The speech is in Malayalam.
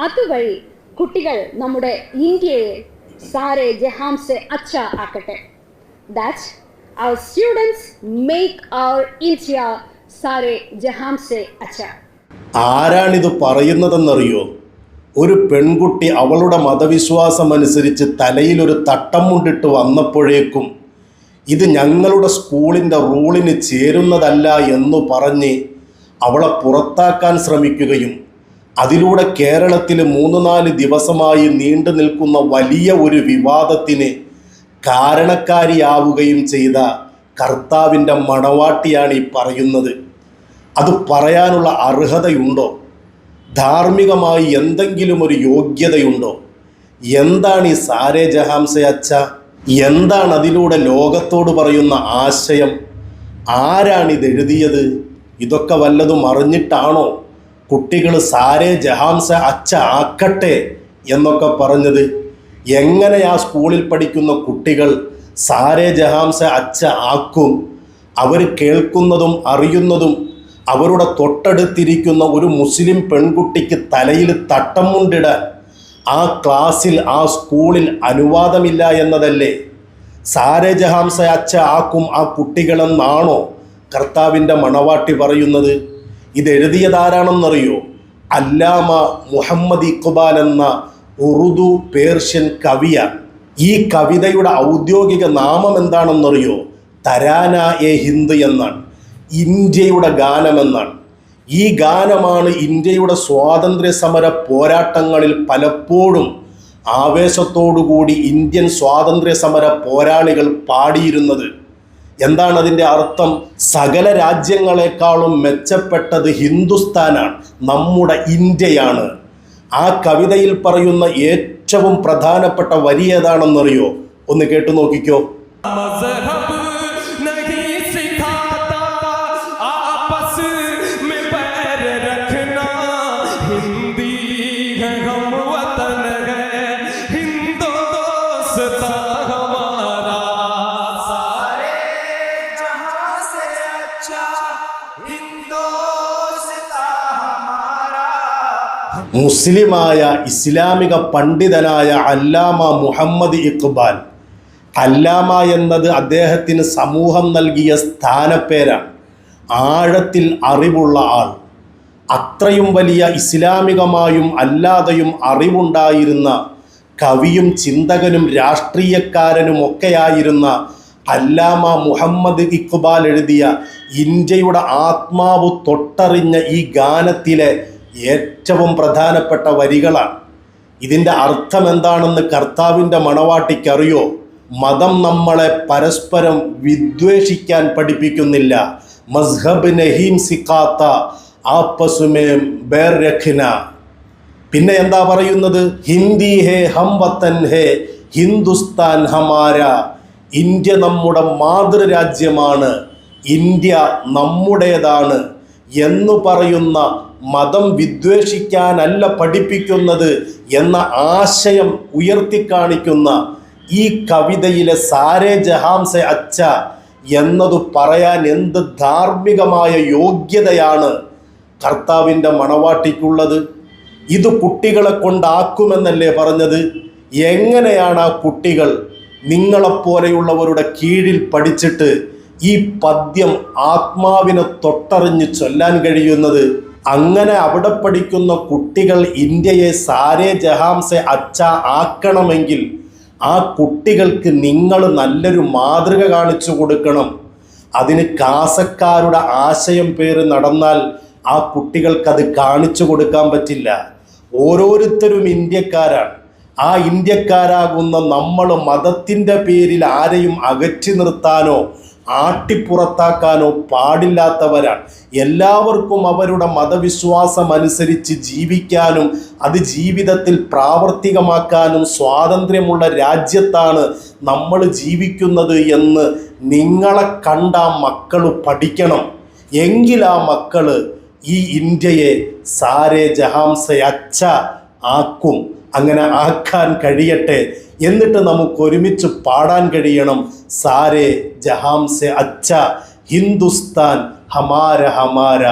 അതുവഴി കുട്ടികൾ നമ്മുടെ ഇന്ത്യയെ സാരെ ജഹാംസെ അച്ച ആക്കട്ടെ. That our students make our India Saare ജഹാംസെ അച്ച ആരാണിത് പറയുന്നതെന്നറിയോ? ഒരു പെൺകുട്ടി അവളുടെ മതവിശ്വാസം അനുസരിച്ച് തലയിലൊരു തട്ടം മുണ്ടിട്ട് വന്നപ്പോഴേക്കും ഇത് ഞങ്ങളുടെ സ്കൂളിന്റെ റൂളിന് ചേരുന്നതല്ല എന്നു പറഞ്ഞ് അവളെ പുറത്താക്കാൻ ശ്രമിക്കുകയും അതിലൂടെ കേരളത്തിൽ മൂന്ന് നാല് ദിവസമായി നീണ്ടു നിൽക്കുന്ന വലിയ ഒരു വിവാദത്തിന് കാരണക്കാരിയാവുകയും ചെയ്ത കർത്താവിന്റെ മണവാട്ടിയാണ് ഈ പറയുന്നത്. അത് പറയാനുള്ള അർഹതയുണ്ടോ? ധാർമ്മികമായി എന്തെങ്കിലും ഒരു യോഗ്യതയുണ്ടോ? എന്താണ് ഈ സാരേ ജഹാംസ അച്ഛ? എന്താണ് അതിലൂടെ ലോകത്തോട് പറയുന്ന ആശയം? ആരാണിത് എഴുതിയത്? ഇതൊക്കെ വല്ലതും അറിഞ്ഞിട്ടാണോ? കുട്ടികൾ സാരേ ജഹാൻസ അച്ഛ ആക്കട്ടെ എന്നൊക്കെ പറഞ്ഞത് എങ്ങനെ ആ സ്കൂളിൽ പഠിക്കുന്ന കുട്ടികൾ സാരേ ജഹാംസ അച്ഛ ആക്കും? അവർ കേൾക്കുന്നതും അറിയുന്നതും അവരുടെ തൊട്ടടുത്തിരിക്കുന്ന ഒരു മുസ്ലിം പെൺകുട്ടിക്ക് തലയിൽ തട്ടം മുണ്ടിടാൻ ആ ക്ലാസ്സിൽ ആ സ്കൂളിൽ അനുവാദമില്ല എന്നതല്ലേ? സാരേ ജഹാംസ അച്ഛ ആക്കും ആ കുട്ടികളെന്നാണോ കർത്താവിന്റെ മണവാട്ടി പറയുന്നത്? ഇതെഴുതിയതാരാണെന്നറിയോ? അല്ലാമ മുഹമ്മദ് ഇഖ്ബാൽ എന്ന ഉറുദു പേർഷ്യൻ കവിയ. ഈ കവിതയുടെ ഔദ്യോഗിക നാമം എന്താണെന്നറിയോ? തരാന എ ഹിന്ദ് എന്നാണ്. ഇന്ത്യയുടെ ഗാനമെന്നാണ് ഈ ഗാനമാണ് ഇന്ത്യയുടെ സ്വാതന്ത്ര്യ സമര പോരാട്ടങ്ങളിൽ പലപ്പോഴും ആവേശത്തോടുകൂടി ഇന്ത്യൻ സ്വാതന്ത്ര്യ സമര പോരാളികൾ പാടിയിരുന്നത്. എന്താണ് അതിന്റെ അർത്ഥം? സകല രാജ്യങ്ങളെക്കാളും മെച്ചപ്പെട്ടത് ഹിന്ദുസ്ഥാനാണ് നമ്മുടെ ഇന്ത്യയാണ്. ആ കവിതയിൽ പറയുന്ന ഏറ്റവും പ്രധാനപ്പെട്ട വരി ഏതാണെന്നറിയോ? ഒന്ന് കേട്ടു നോക്കിക്കോ. ഹിന്ദി മുസ്ലിമായ ഇസ്ലാമിക പണ്ഡിതനായ അല്ലാമ മുഹമ്മദ് ഇഖ്ബാൽ. അല്ലാമ എന്നത് അദ്ദേഹത്തിന് സമൂഹം നൽകിയ സ്ഥാനപ്പേരാണ്. ആഴത്തിൽ അറിവുള്ള ആൾ. അത്രയും വലിയ ഇസ്ലാമികമായും അല്ലാതെയും അറിവുണ്ടായിരുന്ന കവിയും ചിന്തകനും രാഷ്ട്രീയക്കാരനും ഒക്കെയായിരുന്ന അല്ലാമ മുഹമ്മദ് ഇഖ്ബാൽ എഴുതിയ ഇന്ത്യയുടെ ആത്മാവ് തൊട്ടറിഞ്ഞ ഈ ഗാനത്തിലെ ഏറ്റവും പ്രധാനപ്പെട്ട വരികളാണ്. ഇതിന്റെ അർത്ഥം എന്താണെന്ന് കർത്താവിന്റെ മണവാട്ടിക്കറിയോ? മതം നമ്മളെ പരസ്പരം വിദ്വേഷിക്കാൻ പഠിപ്പിക്കുന്നില്ല. മസ്ഹബ് നഹീം സിക്കാത്ത ആപ്പസുമേം ബേർ രഖിന പിന്നെ എന്താ പറയുന്നത്? ഹിന്ദി ഹേ ഹം വത്തൻ ഹേ ഹിന്ദുസ്ഥാൻ ഹമാര. ഇന്ത്യ നമ്മുടെ മാതൃരാജ്യമാണ്. ഇന്ത്യ നമ്മുടേതാണ്. എന്ന് പറയുന്ന മതം വിദ്വേഷിക്കാനല്ല പഠിപ്പിക്കുന്നത് എന്ന ആശയം ഉയർത്തിക്കാണിക്കുന്ന ഈ കവിതയിലെ സാരേ ജഹാംസെ അച്ഛ എന്നതു പറയാൻ എന്ത് ധാർമ്മികമായ യോഗ്യതയാണ് കർത്താവിന്റെ മണവാട്ടിക്കുള്ളത്. ഇത് കുട്ടികളെ കൊണ്ടാക്കുമെന്നല്ലേ പറഞ്ഞത്? എങ്ങനെയാണ് ആ കുട്ടികൾ നിങ്ങളെപ്പോലെയുള്ളവരുടെ കീഴിൽ പഠിച്ചിട്ട് ഈ പദ്യം ആത്മാവിനെ തൊട്ടറിഞ്ഞ് ചൊല്ലാൻ കഴിയുന്നത് അങ്ങനെ അവിടെ പഠിക്കുന്ന കുട്ടികൾ ഇന്ത്യയെ സാരേ ജഹാംസെ അച്ച ആക്കണമെങ്കിൽ ആ കുട്ടികൾക്ക് നിങ്ങൾ നല്ലൊരു മാതൃക കാണിച്ചു കൊടുക്കണം. അതിന് കാസക്കാരുടെ ആശയം പേര് നടന്നാൽ ആ കുട്ടികൾക്കത് കാണിച്ചു കൊടുക്കാൻ പറ്റില്ല. ഓരോരുത്തരും ഇന്ത്യക്കാരാണ്. ആ ഇന്ത്യക്കാരാകുന്ന നമ്മൾ മതത്തിന്റെ പേരിൽ ആരെയും അകറ്റി നിർത്താനോ ആട്ടിപ്പുറത്താക്കാനോ പാടില്ലാത്തവരാണ്. എല്ലാവർക്കും അവരുടെ മതവിശ്വാസം അനുസരിച്ച് ജീവിക്കാനും അത് ജീവിതത്തിൽ പ്രാവർത്തികമാക്കാനും സ്വാതന്ത്ര്യമുള്ള രാജ്യത്താണ് നമ്മൾ ജീവിക്കുന്നത് എന്ന് നിങ്ങളെ കണ്ട മക്കൾ പഠിക്കണം. എങ്കിൽ ആ മക്കൾ ഈ ഇന്ത്യയെ സാരേ ജഹാംസയച്ച ആക്കും. അങ്ങനെ ആക്കാൻ കഴിയട്ടെ എന്നിട്ട് നമുക്ക് ഒരുമിച്ച് പാടാൻ കഴിയണം. സാരേ ജഹാംസെ അച്ഛ ഹിന്ദുസ്ഥാൻ ഹമാര ഹമാര.